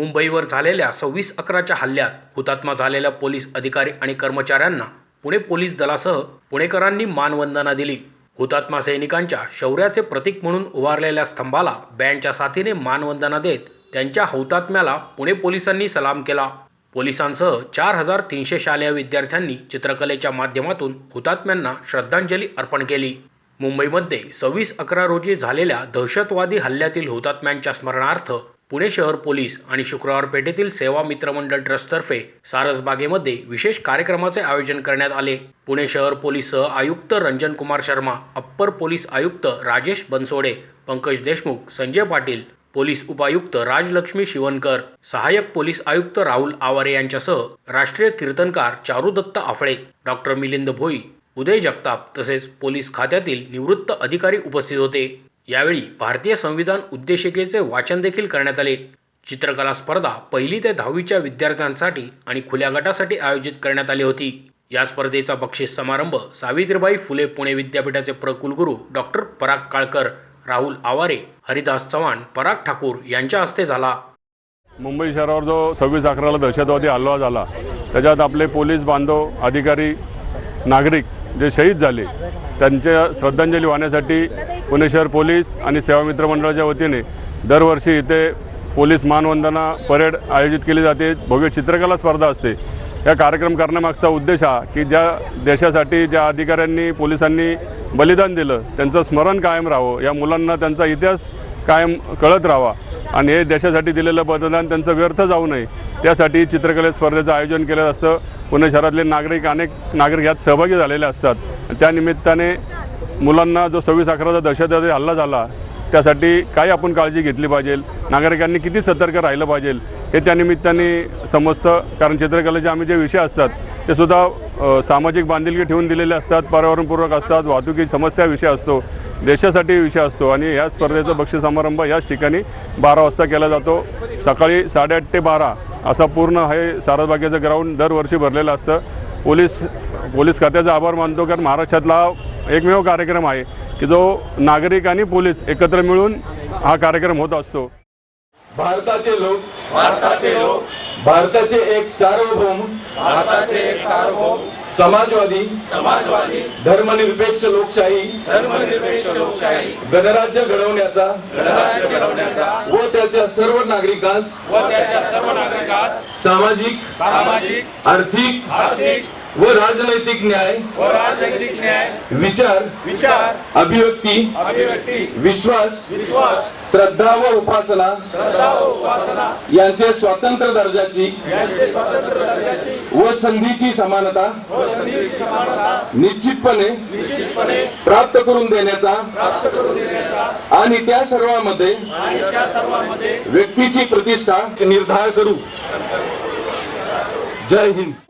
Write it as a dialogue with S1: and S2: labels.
S1: मुंबईवर झालेल्या सव्वीस अकराच्या हल्ल्यात हुतात्मा झालेल्या पोलीस अधिकारी आणि कर्मचाऱ्यांना पुणे पोलीस दलासह पुणेकरांनी मानवंदना दिली. हुतात्मा सैनिकांच्या शौर्याचे प्रतीक म्हणून उभारलेल्या स्तंभाला बँडच्या साथीने मानवंदना देत त्यांच्या हौतात्म्याला पुणे पोलिसांनी सलाम केला. पोलिसांसह चार हजार तीनशे शालेय विद्यार्थ्यांनी चित्रकलेच्या माध्यमातून हुतात्म्यांना श्रद्धांजली अर्पण केली. मुंबईमध्ये सव्वीस अकरा रोजी झालेल्या दहशतवादी हल्ल्यातील हुतात्म्यांच्या स्मरणार्थ पुणे शहर पोलीस आणि शुक्रवार पेठेतील सेवा मित्र मंडळ ट्रस्टतर्फे सारसबागेमध्ये विशेष कार्यक्रमाचे आयोजन करण्यात आले. पुणे शहर पोलीस सह आयुक्त रंजन कुमार शर्मा अप्पर पोलीस आयुक्त राजेश बनसोडे पंकज देशमुख संजय पाटील पोलीस उपायुक्त राजलक्ष्मी शिवनकर सहाय्यक पोलीस आयुक्त राहुल आवारे यांच्यासह राष्ट्रीय कीर्तनकार चारुदत्त आफळे डॉक्टर मिलिंद भोई उदय जगताप तसेच पोलीस खात्यातील निवृत्त अधिकारी उपस्थित होते. यावेळी भारतीय संविधान उद्देशिकेचे वाचन देखील करण्यात आले. चित्रकला स्पर्धा पहिली ते दहावीच्या विद्यार्थ्यांसाठी आणि खुल्या गटासाठी आयोजित करण्यात आली होती. या स्पर्धेचा बक्षीस समारंभ सावित्रीबाई फुले पुणे विद्यापीठाचे प्रकुलगुरू डॉक्टर पराग काळकर राहुल आवारे हरिदास चव्हाण पराग ठाकूर यांच्या हस्ते झाला.
S2: मुंबई शहरावर जो सव्वीस अकराला दहशतवादी हल्ला झाला त्याच्यात आपले पोलीस बांधव अधिकारी नागरिक जे शहीद झाले त्यांच्या श्रद्धांजली वाहण्यासाठी पुणे शहर पोलीस आणि सेवा मित्र मंडळाच्या वतीने दरवर्षी इथे पोलीस मानवंदना परेड आयोजित केली जाते. भव्य चित्रकला स्पर्धा असते. या कार्यक्रम करण्यामागचा उद्देश हा की ज्या देशासाठी ज्या अधिकाऱ्यांनी पोलिसांनी बलिदान दिलं. त्यांचं स्मरण कायम राहावं. या मुलांना त्यांचा इतिहास कायम कळत राहावा. आणि हे देशासाठी दिलेलं बलिदान त्यांचं व्यर्थ जाऊ नये. त्यासाठी चित्रकले स्पर्धेचं आयोजन केलं असतं. पुणे शहरातले नागरिक अनेक नागरिक यात सहभागी झालेले असतात. त्यानिमित्ताने मुलांना जो सव्वीस अकराचा दहशतवादी हल्ला झाला त्यासाठी काय आपण काळजी घेतली पाहिजे. नागरिकांनी किती सतर्क राहिलं पाहिजे. हे त्या निमित्ताने समजतं कारण चित्रकलेचे आम्ही जे विषय असतात ते सुद्धा सामाजिक बांधिलकी ठेवून दिलेले असतात पर्यावरणपूर्वक असतात वाहतुकी समस्या विषय असतो देशासाठी विषय असतो आणि या स्पर्धेचा बक्षीस समारंभ याच ठिकाणी बारा वाजता केला जातो. सकाळी साडेआठ ते बारा असा पूर्ण हे सारसबागेचं ग्राउंड दरवर्षी भरलेलं असतं. पोलीस पोलीस खात्याचा आभार मानतो कारण महाराष्ट्रातला एकमेव कार्यक्रम आहे की जो नागरिक आणि पोलीस एकत्र मिळून हा कार्यक्रम होत असतो.
S3: भारताचे लोक
S4: भारताचे लोक
S3: भारताचे एक सार्वभौम
S4: भारताचे एक सार्वभौम
S3: समाजवादी
S4: समाजवादी
S3: धर्मनिरपेक्ष लोकशाही
S4: धर्मनिरपेक्ष लोकशाही
S3: गणराज्य घडवण्याचा
S4: गणराज्य घडवण्याचा
S3: व त्याच्या सर्व नागरिकांस
S4: व त्याच्या सर्व नागरिकास
S3: सामाजिक
S4: सामाजिक
S3: आर्थिक
S4: आर्थिक
S3: व राजनैतिक न्याय
S4: व राजनैतिक न्याय
S3: विचार
S4: विचार
S3: अभिव्यक्ती
S4: अभिव्यक्ती
S3: विश्वास
S4: विश्वास
S3: श्रद्धा व उपासना
S4: श्रद्धा व उपासना
S3: यांचे स्वतंत्र दर्जाची
S4: यांचे स्वातंत्र्य दर्जाची
S3: व संधीची समानता
S4: व संधीची समानता
S3: निश्चितपणे
S4: निश्चितपणे
S3: प्राप्त करून देण्याचा
S4: प्राप्त करून देण्याचा
S3: आणि त्या सर्वांमध्ये
S4: आणि त्या सर्वांमध्ये
S3: व्यक्तीची प्रतिष्ठा निर्धार करू. जय हिंद.